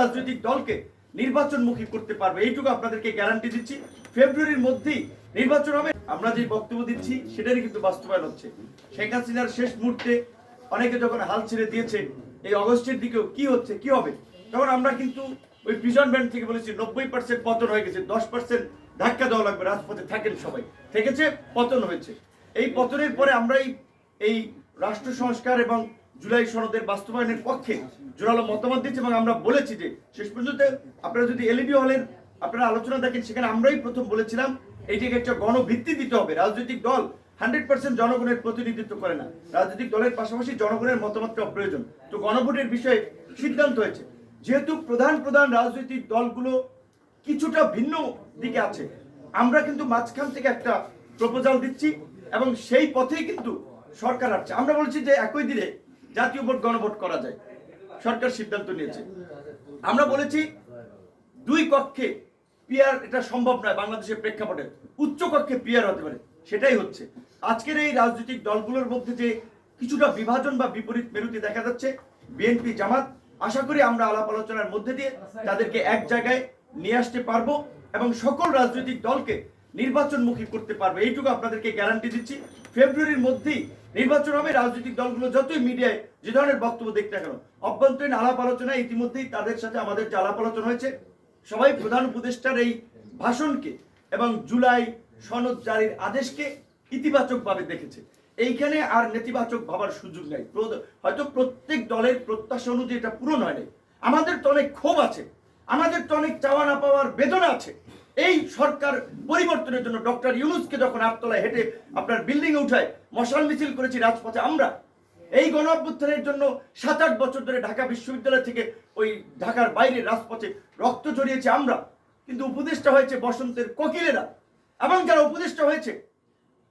রাজনৈতিক দলকে নির্বাচনমুখী করতে পারবে, এইটুকু আপনাদেরকে গ্যারান্টি দিচ্ছি। ফেব্রুয়ারির মধ্যেই নির্বাচন হবে। আমরা যে বক্তব্য দিচ্ছি, সেটারই কিন্তু বাস্তবায়ন হচ্ছে। শেখ হাসিনার শেষ মুহূর্তে অনেকে যখন হাল ছেড়ে দিয়েছে এই অগস্টের দিকেও কি হচ্ছে, কি হবে? তখন আমরা কিন্তু ওই প্রিজন ব্যান্ড থেকে বলেছি, নব্বই পার্সেন্ট পতন হয়ে গেছে, দশ পার্সেন্ট ধাক্কা দেওয়া লাগবে, রাজপথে থাকেন সবাই। থেকেছে, পতন হয়েছে। এই পতনের পরে আমরা এই এই রাষ্ট্র সংস্কার এবং জুলাই সনদের বাস্তবায়নের পক্ষে জোরালো মতামত দিচ্ছে এবং আমরা বলেছি যে শেষ পর্যন্ত আপনারা যদি এলইডি হলের আপনারা আলোচনা দেখেন, সেখানে আমরাই প্রথম বলেছিলাম, এইটাকে একটা গণভিত্তি দিতে হবে। রাজনৈতিক দল হান্ড্রেড পার্সেন্ট জনগণের প্রতিনিধিত্ব করে না। রাজনৈতিক দলের পাশাপাশি জনগণের মতামতটা প্রয়োজন। তো গণভোটের বিষয়ে সিদ্ধান্ত হয়েছে। যেহেতু প্রধান প্রধান রাজনৈতিক দলগুলো কিছুটা ভিন্ন দিকে আছে, আমরা কিন্তু মাঝখান থেকে একটা প্রপোজাল দিচ্ছি এবং সেই পথেই কিন্তু সরকার আসছে। আমরা বলছি যে একই দিনে জাতীয় ভোট, গণভোট করা যায়। সরকার সিদ্ধান্ত নিয়েছে। আমরা বলেছি, দুই কক্ষে পিয়ার, এটা সম্ভব নয়, বাংলাদেশের প্রেক্ষাপটে। উচ্চ কক্ষে পিয়ার হতে পারে, সেটাই হচ্ছে। আজকের এই রাজনৈতিক দলগুলোর মধ্যে যে কিছুটা বিভাজন বা বিপরীত মেরুতি দেখা যাচ্ছে, বিএনপি জামাত, আশা করি আমরা আলাপ আলোচনার মধ্যে দিয়ে তাদেরকে এক জায়গায় নিয়ে আসতে পারব এবং সকল রাজনৈতিক দলকে নির্বাচনমুখী করতে পারবে। এইটুকু আপনাদেরকে গ্যারান্টি দিচ্ছি। ফেব্রুয়ারির মধ্যেই নির্বাচন হবে, রাজনৈতিক দলগুলো যতই মিডিয়ায় যে ধরনের বক্তব্য দেখতে না কেন অভ্যন্তরীণ আলাপ আলোচনায় ইতিমধ্যেই তাদের সাথে আমাদের যে আলাপ আলোচনা হয়েছে, সবাই প্রধান উপদেষ্টার এই ভাষণকে এবং জুলাই সনদ জারির আদেশকে ইতিবাচকভাবে দেখেছে। এইখানে আর নেতিবাচক ভাবার সুযোগ নাই। হয়তো প্রত্যেক দলের প্রত্যাশা অনুযায়ী এটা পূরণ হয় নাই। আমাদের তো অনেক ক্ষোভ আছে। আমাদের তো অনেক চাওয়া না পাওয়ার বেদনা আছে। এই সরকার পরিবর্তনের জন্য ডক্টর ইউনুসকে যখন আটতলায় হেঁটে আপনার বিল্ডিং এ উঠায়, মশাল মিছিল করেছি রাজপথে আমরা। এই গণ জন্য সাত আট বছর ধরে ঢাকা বিশ্ববিদ্যালয় থেকে ওই ঢাকার বাইরে রাজপথে রক্ত জড়িয়েছে আমরা। কিন্তু উপদেষ্টা হয়েছে বসন্তের কোকিলেরা। এবং যারা উপদেষ্টা হয়েছে,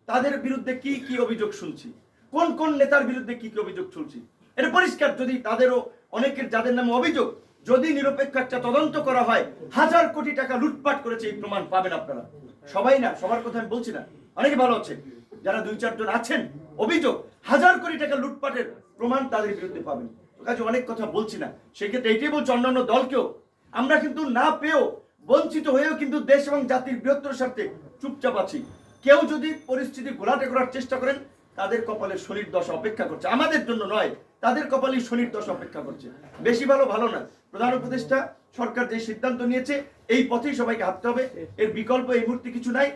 তাদের বিরুদ্ধে কি কি অভিযোগ শুনছি? কোন কোন নেতার বিরুদ্ধে কি কি অভিযোগ শুনছি? এটা পরিষ্কার যদি তাদেরও অনেকের, যাদের নামে অভিযোগ যদি নিরপেক্ষ একটা তদন্ত করা হয়, হাজার কোটি টাকা লুটপাট করেছে এই প্রমাণ পাবেন আপনারা। সবাই না, সবার কথা আমি বলছি না। অনেকে ভালো আছে যারা দুই, চারজন আছেন, অভিযোগ, হাজার কোটি টাকা লুটপাটের প্রমাণ তাদের বিরুদ্ধে পাবেন। অনেক কথা বলছি না। সেক্ষেত্রে এটাই বলছি অন্যান্য দলকেও। আমরা কিন্তু না পেয়েও, বঞ্চিত হয়েও কিন্তু দেশ এবং জাতির বৃহত্তর স্বার্থে চুপচাপ আছি। কেউ যদি পরিস্থিতি ঘোলাটে করার চেষ্টা করেন তাদের কপালে শনির দশা অপেক্ষা করছে। আমাদের জন্য নয়, তাদের কপালে শনির দশা অপেক্ষা করছে। বেশি ভালো ভালো না। প্রধান উপদেষ্টা, সরকার যে সিদ্ধান্ত নিয়েছে, এই পথেই সবাইকে হাঁটতে হবে। এর বিকল্প এই মুহূর্তে কিছু নাই।